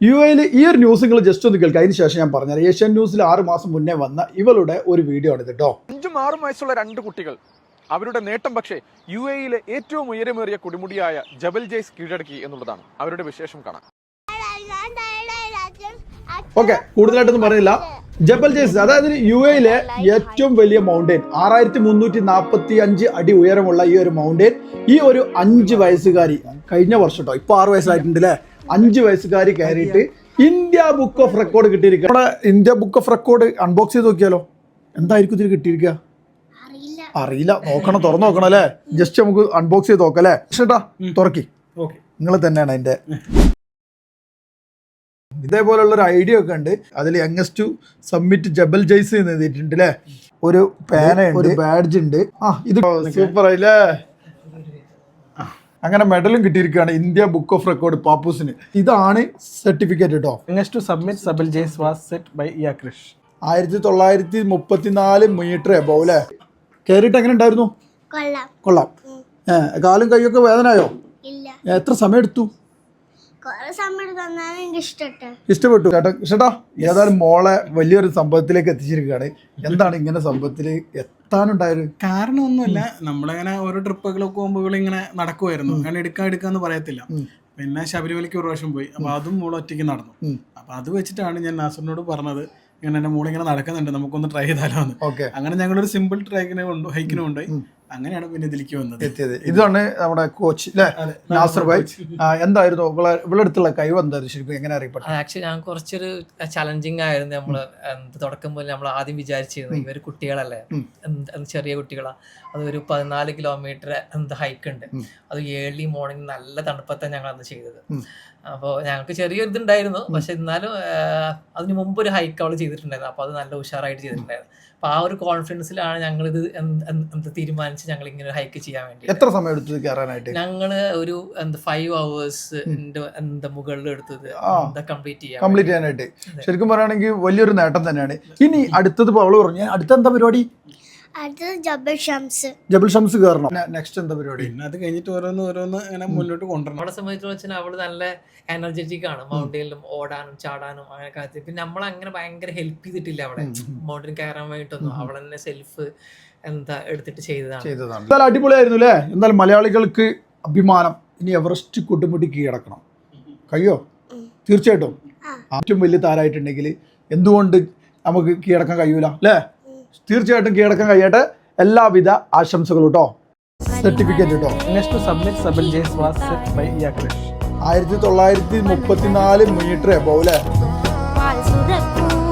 U എയിൽ ഈ ഒരു ന്യൂസ് നിങ്ങൾ ജസ്റ്റ് ഒന്ന് കേൾക്കുക അതിന് ശേഷം ഞാൻ പറഞ്ഞത് ഏഷ്യൻ ന്യൂസിൽ ആറ് മാസം മുന്നേ വന്ന ഇവളുടെ ഒരു വീഡിയോ ആണ് ഇത് കേട്ടോ അഞ്ചും ആറും വയസ്സുള്ള രണ്ട് കുട്ടികൾ. അവരുടെ നേട്ടം പക്ഷേ യു എയിലെ ഏറ്റവും ഉയരമേറിയ കുടിമുടിയായ ജബൽ ജയ്സ് കീഴടക്കി എന്നുള്ളതാണ്. അവരുടെ വിശേഷം കാണാം. ഓക്കെ കൂടുതലായിട്ടൊന്നും പറയില്ല ജബൽ ജയ്സ് അതായത് യു എയിലെ ഏറ്റവും വലിയ മൗണ്ടെയിൻ ആറായിരത്തി മുന്നൂറ്റി നാൽപ്പത്തി അഞ്ച് അടി ഉയരമുള്ള ഈ ഒരു മൗണ്ടെയിൻ ഈ ഒരു അഞ്ച് വയസ്സുകാരി കഴിഞ്ഞ വർഷം കേട്ടോ ഇപ്പൊ ആറ് വയസ്സായിട്ടുണ്ട് അല്ലേ അഞ്ച് വയസ്സുകാരി കയറിയിട്ട് ഇന്ത്യ ബുക്ക് ഓഫ് റെക്കോർഡ് കിട്ടിയിരിക്കുക നമ്മുടെ India book of record unbox ചെയ്ത് നോക്കിയാലോ? എന്തായിരിക്കും ഇതിൽ കിട്ടിയിരിക്കുക? അറിയില്ല. നോക്കണം തുറന്നു നോക്കണം അല്ലേ? ജസ്റ്റ് നമുക്ക് അൺബോക്സ് ചെയ്ത് നോക്കാം അല്ലേ? ചേട്ടാ തുറക്കി. ഓക്കെ. നിങ്ങൾ തന്നെയാണ് അതിന്റെ. ഇതേപോലുള്ള ഒരു ഐഡിയ ഒക്കെ ഉണ്ട്. അതിൽ യങ്ങസ്റ്റ് സബ്മിറ്റ് ജബൽ ജയ്സ് എന്ന് എഴുതിയിട്ടുണ്ട് അല്ലേ? ഒരു പേന ഒരു ബാഡ്ജ് ഉണ്ട്. ആ ഇത് സൂപ്പർ ആയില്ലേ? അങ്ങനെ മെഡലും കിട്ടിയിരിക്കുകയാണ് ഇന്ത്യ ബുക്ക് ഓഫ് റെക്കോർഡ് പാപ്പൂസിന്. ഇതാണ് സർട്ടിഫിക്കറ്റ് കേട്ടോ നെക്സ്റ്റ് സബ്മിറ്റ് സബൽ ജേസ് വാസ് സെറ്റ് ബൈ യാക്രിഷ് ആയിരത്തി തൊള്ളായിരത്തി മുപ്പത്തിനാല് മീറ്റർ എബോ അല്ലേ? കയറിയിട്ട് എങ്ങനെ ഉണ്ടായിരുന്നു? കൊള്ളാം. കൊള്ളാം. ഏ കാലും കൈയൊക്കെ വേദനയോ ഇല്ല. എത്ര സമയം എടുത്തു? ഇഷ്ടപ്പെട്ടു. ഇഷ്ടപ്പെട്ടു. ചേട്ടാ ചേട്ടാ ഏതായാലും മോളെ വലിയൊരു സംഭവത്തിലേക്ക് എത്തിച്ചിരിക്കുകയാണ്. എന്താണ് ഇങ്ങനെ സംഭവത്തിൽ എത്താനുണ്ടായത്? കാരണമൊന്നുമില്ല നമ്മളിങ്ങനെ ഓരോ ട്രിപ്പുകളൊക്കെ പോകുമ്പോൾ ഇങ്ങനെ നടക്കുമായിരുന്നു അങ്ങനെ എടുക്കാൻ എടുക്കാന്ന് പറയത്തില്ല. പിന്നെ ശബരിമലയ്ക്ക് ഒരു പ്രാവശ്യം പോയി. അപ്പൊ അതും മോൾ ഒറ്റയ്ക്ക് നടന്നു. അപ്പൊ അത് വെച്ചിട്ടാണ് ഞാൻ നാസറിനോട് പറഞ്ഞത് ഇങ്ങനെ എന്റെ മോളിങ്ങനെ നടക്കുന്നുണ്ട്. നമുക്കൊന്ന് ട്രൈ ചെയ്താലോ എന്ന് അങ്ങനെ ഞങ്ങളൊരു സിമ്പിൾ ട്രൈക്കിനെ കൊണ്ട് ഹൈക്കിന് കൊണ്ടുപോയി. അങ്ങനെയാണ് പിന്നെ ഇതിലേക്ക് വന്നത്. എത്തിയത്. ഇതാണ് നമ്മുടെ കോച്ച് അല്ലേ നാസർ ഭായ് എന്തായിരുന്നു? ഇവിടെ ഇവളുടെ അടുത്തുള്ള കഴിവ് എന്തായിരുന്നു? ശരിക്കും എങ്ങനെ അറിയപ്പെട്ടു? ആക്ച്വലി ഞാൻ കുറച്ചൊരു ചലഞ്ചിങ് ആയിരുന്നു നമ്മൾ എന്ത് തുടക്കം പോലെ നമ്മൾ ആദ്യം വിചാരിച്ചിരുന്നു ഇവർ കുട്ടികളല്ലേ? ചെറിയ കുട്ടികളാ. അത് ഒരു പതിനാല് കിലോമീറ്റർ എന്ത് ഹൈക്ക് ഉണ്ട്. അത് ഏർലി മോർണിംഗ് നല്ല തണുപ്പത്താണ് ഞങ്ങൾ അന്ന് ചെയ്തത്. അപ്പോൾ ഞങ്ങൾക്ക് ചെറിയൊരു ഇതുണ്ടായിരുന്നു. പക്ഷെ എന്നാലും അതിന് മുമ്പ് ഒരു ഹൈക്ക് അവൾ ചെയ്തിട്ടുണ്ടായിരുന്നു. അപ്പോൾ അത് നല്ല ഉഷാറായിട്ട് ചെയ്തിട്ടുണ്ടായിരുന്നു. അപ്പോൾ ആ ഒരു കോൺഫിഡൻസിലാണ് ഞങ്ങളിത് എന്ത് എന്ത് എന്ത് തീരുമാനിച്ച് ഞങ്ങൾ ഇങ്ങനെ ഒരു ഹൈക്ക് ചെയ്യാൻ വേണ്ടി എത്ര സമയം എടുത്തു കയറാനായിട്ട്? ഞങ്ങൾ ഒരു എന്താ ഫൈവ് അവേഴ്സ് എന്താ മുകളിൽ എടുത്തത്. കംപ്ലീറ്റ് ചെയ്യാൻ കംപ്ലീറ്റ് ചെയ്യാനായിട്ട്. ശരിക്കും പറയുകയാണെങ്കിൽ വലിയൊരു നേട്ടം തന്നെയാണ്. ഇനി അടുത്തത് അവൾ പറഞ്ഞു അടുത്ത എന്താ പരിപാടി? അടുത്തത് ജബൽ ഷംസ്. ജബൽ ഷംസ് കയറണം നെക്സ്റ്റ് എന്താ പരിപാടി? പിന്നെ അത് കഴിഞ്ഞിട്ട് ഓരോന്ന് ഓരോന്ന് ഇങ്ങനെ മുന്നോട്ട് കൊണ്ടുവരണം. നമ്മളെ സംബന്ധിച്ച് വെച്ചാൽ അവൾ നല്ല എനർജറ്റിക് ആണ്. മൗണ്ടനിലും ഓടാനും ചാടാനും അങ്ങനെ കാര്യത്തിൽ പിന്നെ നമ്മൾ അങ്ങനെ ഭയങ്കര ഹെൽപ്പ് ചെയ്തിട്ടില്ല അവിടെ മൗണ്ടൻ കയറാൻ വേണ്ടിട്ടൊന്നും അവൾ തന്നെ സെൽഫ് എന്താ എടുത്തിട്ട് ചെയ്തതാണ്. ചെയ്തതാണ്. എന്തായാലും അടിപൊളിയായിരുന്നു അല്ലേ എന്തായാലും മലയാളികൾക്ക് അഭിമാനം. ഇനി എവറസ്റ്റ് കൊട്ടുമുട്ടി കീഴടക്കണം. കഴിയോ? തീർച്ചയായിട്ടും. ഏറ്റവും വലിയ താരായിട്ടുണ്ടെങ്കിൽ എന്തുകൊണ്ട് നമുക്ക് കീഴടക്കാൻ കഴിയൂല? അല്ലേ? തീർച്ചയായിട്ടും കീഴടക്കാൻ കഴിയട്ടെ. എല്ലാവിധ ആശംസകളും കേട്ടോ സർട്ടിഫിക്കറ്റ് കേട്ടോ നെക്സ്റ്റ് സബ്മിറ്റ് സബൽ ജേസ് വാസ് സെറ്റ് ബൈ ആയിരത്തി തൊള്ളായിരത്തി മുപ്പത്തിനാല് മീറ്റർ എബോ അല്ലേ പാൽസുരക്കും